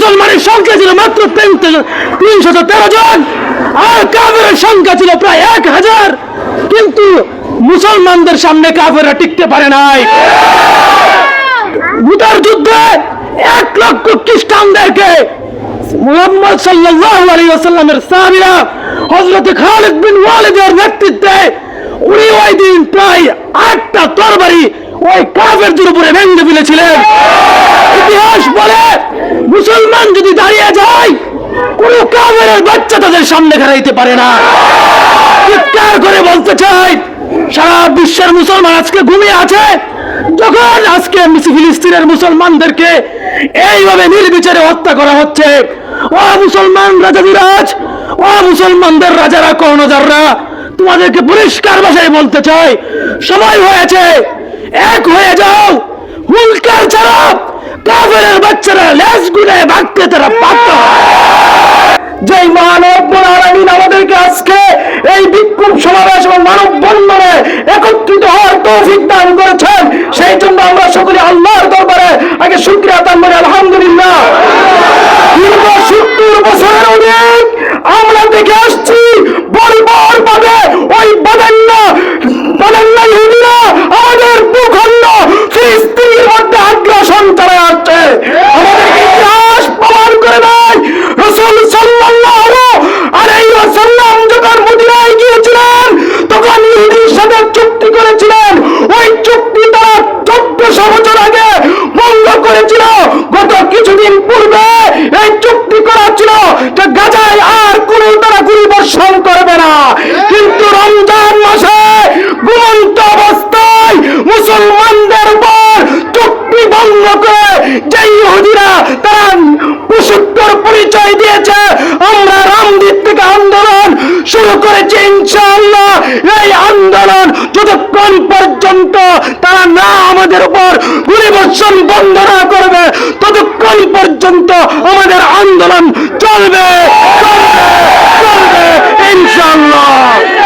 মুসলমানের সংখ্যা ছিল মাত্র তিনশত তেরো জন, আর কাফের সংখ্যা ছিল প্রায় এক হাজার। কিন্তু মুসলমানদের সামনে কাফেরা টিকতে পারে নাই। বুদার যুদ্ধে এক লক্ষ খ্রিস্টানদেরকে মোহাম্মদ সাল্লাল্লাহু আলাইহি ওয়াসাল্লামের সাহাবীরা হযরত খালিদ বিন ওয়ালিদের নেতৃত্বে উনি ওই দিন প্রায় আটটা তরবারি ওই কাফেরদের উপরে ভেঙে ফেলেছিলেন। ইতিহাস বলে, মুসলমান যদি দাঁড়িয়ে যায়, কোন কাফেরের বাচ্চা তাদের সামনে খারাইতে পারে না। চিৎকার করে বলতে চাই, সারা বিশ্বের মুসলমান আজকে ঘুমিয়ে আছে, যখন আজকে ফিলিস্তিনের মুসলমানদেরকে এইভাবে নির্বিচারে হত্যা করা হচ্ছে। ও মুসলমান রাজা বিরাজ ও মুসলমানদের রাজারা কর্ণজাররা তোমাদেরকে পরিষ্কার ভাষায় বলতে চাই, সময় হয়েছে, এক হয়ে যাও হুলকার ছাড়া কাফেরের বাচ্চারা লেজ গুলে ভাগতে তারা হয়। যেই মানব আলামিন আমাদেরকে আজকে এই বিক্ষোভ সমাবেশ এবং মানব বন্ধনে একত্রিত হওয়ার তৌফিক দান করেছেন, সেই জন্য আমরা সকলে আল্লাহর দরবারে আগে শুক্রিয়া দান করি, আলহামদুলিল্লাহ দীর্ঘ বছরের অনেক আমরা দেখে সাথে চুক্তি করেছিলেন। ওই চুক্তি তারা বছর আগে ভঙ্গ করেছিল। গত কিছুদিন পূর্বে এই চুক্তি করা ছিল যে গাজায় আর তারা করবে না। কিন্তু রমজান মাসে অবস্থায় মুসলমানদের উপর চুক্তি ভঙ্গ করে যে ইহুদিরা তারা পরিচয় দিয়েছে, আমরা রামদীপ থেকে আন্দোলন শুরু করেছি ইনশাআল্লাহ। এই আন্দোলন যতক্ষণ পর্যন্ত তারা না আমাদের উপর গুলিবর্ষণ বন্ধ না করবে, ততক্ষণ পর্যন্ত আমাদের আন্দোলন চলবে চলবে চলবে ইনশাল্লাহ